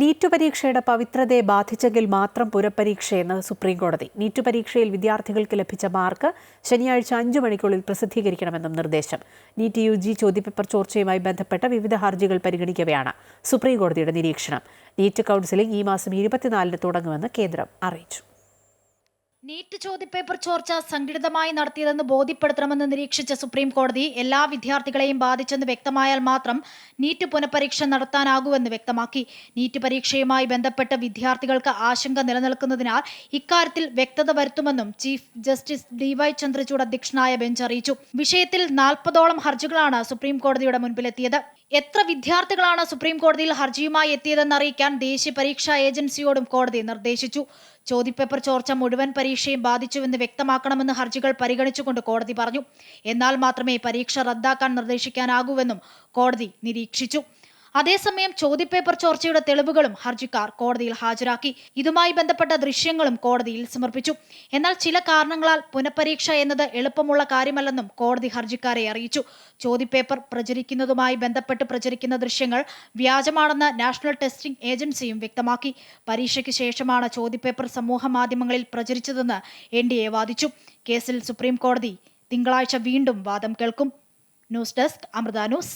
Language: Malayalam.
നീറ്റ് പരീക്ഷയുടെ പവിത്രതയെ ബാധിച്ചെങ്കിൽ മാത്രം പുനഃപരീക്ഷയെന്ന് സുപ്രീംകോടതി. നീറ്റ് പരീക്ഷയിൽ വിദ്യാർത്ഥികൾക്ക് ലഭിച്ച മാർക്ക് ശനിയാഴ്ച അഞ്ചു മണിക്കുള്ളിൽ പ്രസിദ്ധീകരിക്കണമെന്നും നിർദ്ദേശം. നീറ്റ് യു ജി ചോദ്യപേപ്പർ ചോർച്ചയുമായി ബന്ധപ്പെട്ട വിവിധ ഹർജികൾ പരിഗണിക്കവെയാണ് സുപ്രീംകോടതിയുടെ നിരീക്ഷണം. നീറ്റ് കൗൺസിലിംഗ് ഈ മാസം ഇരുപത്തിനാലിന് തുടങ്ങുമെന്ന് കേന്ദ്രം അറിയിച്ചു. നീറ്റ് ചോദ്യപേപ്പർ ചോർച്ച സംഘടിതമായി നടത്തിയതെന്ന് ബോധ്യപ്പെടുത്തണമെന്ന് നിരീക്ഷിച്ച സുപ്രീം കോടതി എല്ലാ വിദ്യാർത്ഥികളെയും ബാധിച്ചെന്ന് വ്യക്തമായാൽ മാത്രം നീറ്റ് പുനഃപരീക്ഷ നടത്താനാകൂവെന്ന് വ്യക്തമാക്കി. നീറ്റ് പരീക്ഷയുമായി ബന്ധപ്പെട്ട വിദ്യാർത്ഥികൾക്ക് ആശങ്ക നിലനിൽക്കുന്നതിനാൽ ഇക്കാര്യത്തിൽ വ്യക്തത വരുത്തുമെന്നും chief justice D Y Chandrachud അധ്യക്ഷനായ ബെഞ്ച് അറിയിച്ചു. വിഷയത്തിൽ നാൽപ്പതോളം ഹർജികളാണ് സുപ്രീം കോടതിയുടെ മുൻപിലെത്തിയത്. എത്ര വിദ്യാർത്ഥികളാണ് സുപ്രീം കോടതിയിൽ ഹർജിയുമായി എത്തിയതെന്ന് അറിയിക്കാൻ ദേശീയ പരീക്ഷാ ഏജൻസിയോടും കോടതി നിർദ്ദേശിച്ചു. ചോദ്യപേപ്പർ ചോർച്ച മുഴുവൻ പരീക്ഷയും ബാധിച്ചുവെന്ന് വ്യക്തമാക്കണമെന്ന് ഹർജികൾ പരിഗണിച്ചുകൊണ്ട് കോടതി പറഞ്ഞു. എന്നാൽ മാത്രമേ പരീക്ഷ റദ്ദാക്കാൻ നിർദ്ദേശിക്കാനാകൂവെന്നും കോടതി നിരീക്ഷിച്ചു. അതേസമയം ചോദ്യപേപ്പർ ചോർച്ചയുടെ തെളിവുകളും ഹർജിക്കാർ കോടതിയിൽ ഹാജരാക്കി. ഇതുമായി ബന്ധപ്പെട്ട ദൃശ്യങ്ങളും കോടതിയിൽ സമർപ്പിച്ചു. എന്നാൽ ചില കാരണങ്ങളാൽ പുനഃപരീക്ഷ എന്നത് എളുപ്പമുള്ള കാര്യമല്ലെന്നും കോടതി ഹർജിക്കാരെ അറിയിച്ചു. ചോദ്യപേപ്പർ പ്രചരിക്കുന്നതുമായി ബന്ധപ്പെട്ട് പ്രചരിക്കുന്ന ദൃശ്യങ്ങൾ വ്യാജമാണെന്ന് നാഷണൽ ടെസ്റ്റിംഗ് ഏജൻസിയും വ്യക്തമാക്കി. പരീക്ഷയ്ക്ക് ശേഷമാണ് ചോദ്യപേപ്പർ സമൂഹ മാധ്യമങ്ങളിൽ പ്രചരിച്ചതെന്ന് എൻ ഡി എ വാദിച്ചു. കേസിൽ സുപ്രീം കോടതി തിങ്കളാഴ്ച വീണ്ടും വാദം കേൾക്കും. News desk Amrita news.